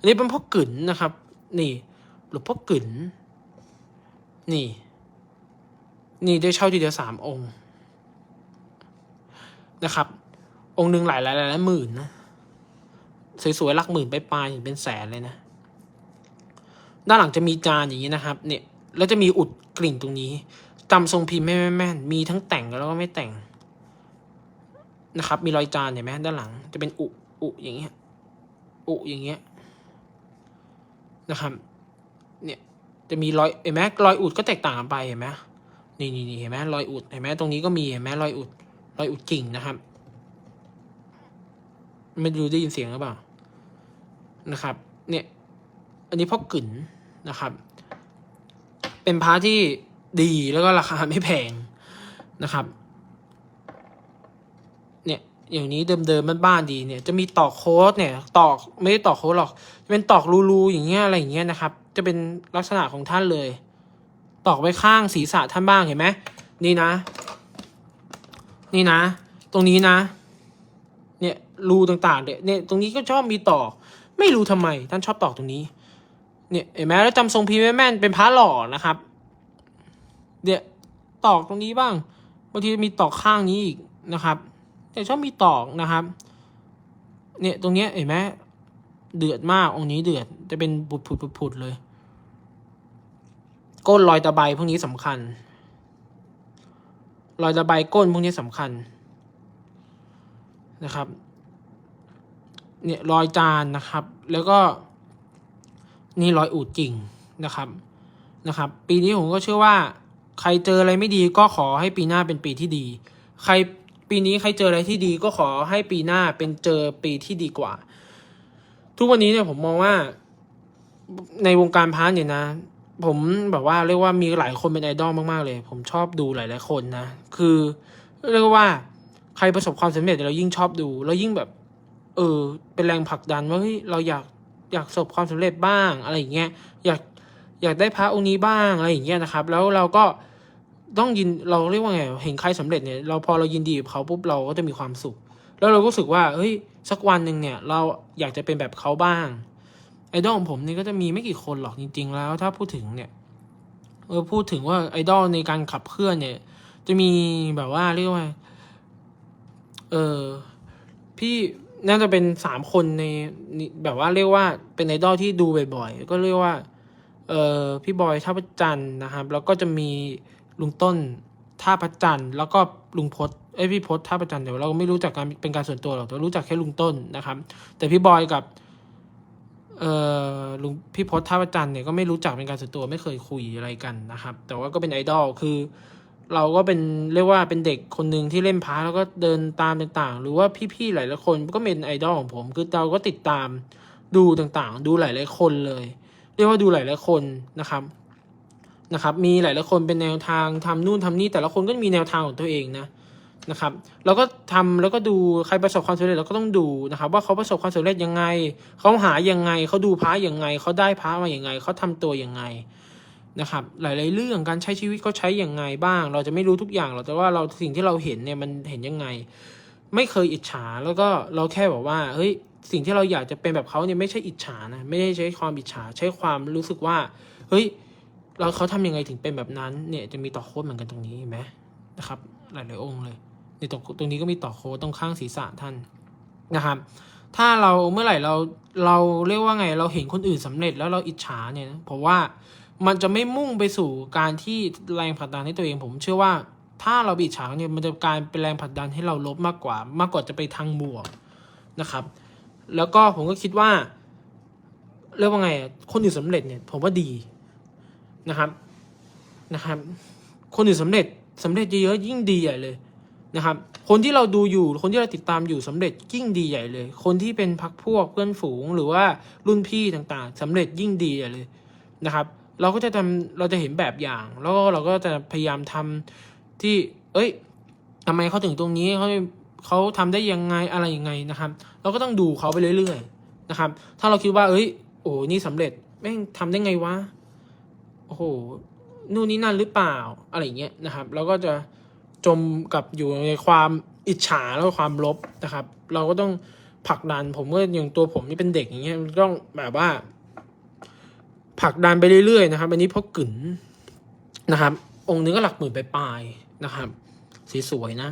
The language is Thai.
อันนี้เป็นพ่อกึ๋นนะครับ นี่หลวงพ่อกึ๋นนี่ นี่ได้เช่าทีเดียวสามองค์นะครับ องค์หนึ่งหลายหลายหลายหมื่นนะสวยๆหลักหมื่นไปปลายถึงเป็นแสนเลยนะ ด้านหลังจะมีจานอย่างนี้นะครับ เนี่ยแล้วจะมีอุดกลิ่งตรงนี้จำทรงพิมพ์ไม่แม่แม่นมีทั้งแต่งแล้วก็ไม่แต่งนะครับ มีรอยจานเห็นไหมด้านหลัง จะเป็นอุอุอย่างเงี้ยอุอย่างเงี้ย นะครับ เนี่ยจะมีรอยเห็นไหมรอยอุดก็แตกต่างกันไปเห็นไหมนี่นี่นี่เห็นไหมรอยอุดเห็นไหมตรงนี้ก็มีเห็นไหมรอยอุด รอยอุดกิ่งนะครับ ไม่รู้ได้ยินเสียงหรือเปล่านะครับ เนี่ย อันนี้พ่อกึ๋นนะครับ เป็นพระที่ดีแล้วก็ราคาไม่แพงนะครับ อย่างนี้เดิมๆบ้านๆดีเนี่ยจะมีตอกโค้ดเนี่ยตอกไม่ได้ตอกโค้ดหรอกจะเป็นตอกรูๆอย่างเงี้ยอะไรอย่างเงี้ยนะครับ จะเป็นลักษณะของท่านเลย ตอกไว้ข้างศีรษะท่านบ้างเห็นไหมนี่นะ นี่นะ ตรงนี้นะ เนี่ยรูต่างๆเนี่ยเนี่ยตรงนี้ก็ชอบมีตอก ไม่รู้ทำไมท่านชอบตอกตรงนี้ เนี่ยเห็นไหมแล้วจำทรงพีไม่แม่นเป็นพระหล่อนะครับเนี่ยตอกตรงนี้บ้างบางทีมีตอกข้างนี้อีกนะครับ แต่ชอบมีตอกนะครับ เนี่ยตรงเนี้ยเห็นไหมเดือดมากองนี้เดือดจะเป็นผุดผุดผุดผุดเลย ก้นรอยตะไบพวกนี้สำคัญ รอยตะไบก้นพวกนี้สำคัญนะครับ เนี่ยรอยจานนะครับ แล้วก็นี่รอยอูดจริงนะครับนะครับ ปีนี้ผมก็เชื่อว่า ใครเจออะไรไม่ดีก็ขอให้ปีหน้าเป็นปีที่ดี ใคร ปีนี้ใครเจออะไรที่ดีก็ขอให้ปีหน้าเป็นเจอปีที่ดีกว่า ทุกวันนี้เนี่ยผมมองว่าในวงการพาร์ทเนี่ยนะ ผมแบบว่าเรียกว่ามีหลายคนเป็นไอดอลมากๆเลย ผมชอบดูหลายๆคนนะ คือเรียกว่าใครประสบความสำเร็จเรายิ่งชอบดูแล้วยิ่งแบบ เออ เป็นแรงผลักดันว่าเฮ้ยเราอยากอยากประสบความสำเร็จบ้างอะไรอย่างเงี้ยอยากอยากได้พระองค์นี้บ้างอะไรอย่างเงี้ยนะครับ แล้วเราก็ ต้องยินเราเรียกว่าไงเห็นใครสำเร็จเนี่ยเราพอเรายินดีกับเขาปุ๊บเราก็จะมีความสุข แล้วเราก็รู้สึกว่าเฮ้ยสักวันหนึ่งเนี่ยเราอยากจะเป็นแบบเขาบ้างไอดอลของผมนี่ก็จะมีไม่กี่คนหรอกจริง ๆ แล้วถ้าพูดถึงเนี่ยเออพูดถึงว่าไอดอลในการขับเคลื่อนเนี่ย จะมีแบบว่าเรียกว่าเออพี่น่าจะเป็นสามคนในแบบว่าเรียกว่าเป็นไอดอลที่ดูบ่อยๆก็เรียกว่าเออพี่บอยท่าพระจันทร์นะครับ แล้วก็จะมี ลุงต้นท่าพระจันทร์แล้วก็ลุงพศเอ้ยพี่พศท่าพระจันทร์เดี๋ยวเราไม่รู้จักกันเป็นการส่วนตัวหรอกแต่รู้จักแค่ลุงต้นนะครับ แต่พี่บอยกับเอ่อลุงพี่พศท่าพระจันทร์เนี่ยก็ไม่รู้จักเป็นการส่วนตัวไม่เคยคุยอะไรกันนะครับ แต่ว่าก็เป็นไอดอลคือ เราก็เป็นเรียกว่าเป็นเด็กคนหนึ่งที่เล่นพาแล้วก็เดินตามต่างๆ หรือว่าพี่ๆหลายๆคนก็เป็นไอดอลของผม คือเราก็ติดตามดูต่างๆ ดูหลายๆคนเลย เรียกว่าดูหลายๆคนนะครับ นะครับมีหลาย ๆ คนเป็นแนวทางทำนู่นทำนี่แต่ละคนก็มีแนวทางของตัวเองนะนะครับเราก็ทำแล้วก็ดูใครประสบความสำเร็จเราก็ต้องดูนะครับ ว่าเขาประสบความสำเร็จยังไงเขาหายังไงเขาดูพระยังไงเขาได้พระมาอย่างไงเขาทำตัวยังไงนะครับ หลาย ๆ เรื่องการใช้ชีวิตเขาใช้อย่างไงบ้าง เราจะไม่รู้ทุกอย่างหรอกแต่ว่าเราสิ่งที่เราเห็นเนี่ยมันเห็นยังไง ไม่เคยอิจฉาแล้วก็เราแค่บอกว่าเฮ้ยสิ่งที่เราอยากจะเป็นแบบเขาเนี่ยไม่ใช่อิจฉานะไม่ได้ใช้ความอิจฉาใช้ความรู้สึกว่าเฮ้ย เราเขาทำยังไงถึงเป็นแบบนั้นเนี่ยจะมีต่อโค้ดเหมือนกันตรงนี้เห็นไหมนะครับ หลายๆองค์เลยในตรงตรงนี้ก็มีต่อโค้ดตรงข้างศีรษะท่านนะครับ ถ้าเราเมื่อไหร่เราเราเรียกว่าไงเราเห็นคนอื่นสำเร็จแล้วเราอิจฉาเนี่ยเพราะว่ามันจะไม่มุ่งไปสู่การที่แรงผลักดันให้ตัวเองผมเชื่อว่าถ้าเราบิดฉาเนี่ยมันจะกลายเป็นแรงผลักดันให้เราลบมากกว่า มากกว่าจะไปทางบวกนะครับ แล้วก็ผมก็คิดว่าเรียกว่าไงคนอื่นสำเร็จเนี่ยผมว่าดี นะครับนะครับ คนอื่นสำเร็จสำเร็จเยอะๆยิ่งดีใหญ่เลยนะครับ คนที่เราดูอยู่คนที่เราติดตามอยู่สำเร็จยิ่งดีใหญ่เลย คนที่เป็นพักพวกเพื่อนฝูงหรือว่ารุ่นพี่ต่างๆสำเร็จยิ่งดีใหญ่เลยนะครับ เราก็จะทำเราจะเห็นแบบอย่าง แล้วก็เราก็จะพยายามทำที่ เอ้ยทำไมเขาถึงตรงนี้เขาเขาทำได้ยังไงอะไรยังไงนะครับ เราก็ต้องดูเขาไปเรื่อยๆนะครับ ถ้าเราคิดว่า เอ้ย โอ้นี่สำเร็จแม่งทำได้ไงวะ โอ้โหนู่นนี่นั่นหรือเปล่าอะไรเงี้ยนะครับ เราก็จะจมกับอยู่ในความอิจฉาแล้วก็ความลบนะครับ เราก็ต้องผลักดันผมก็อย่างตัวผมนี่เป็นเด็กอย่างเงี้ยมันต้องแบบว่าผลักดันไปเรื่อยๆนะครับ อันนี้เพราะกึ๋นนะครับ องค์นึงก็หลักหมื่นไปปลายนะครับสวยๆนะ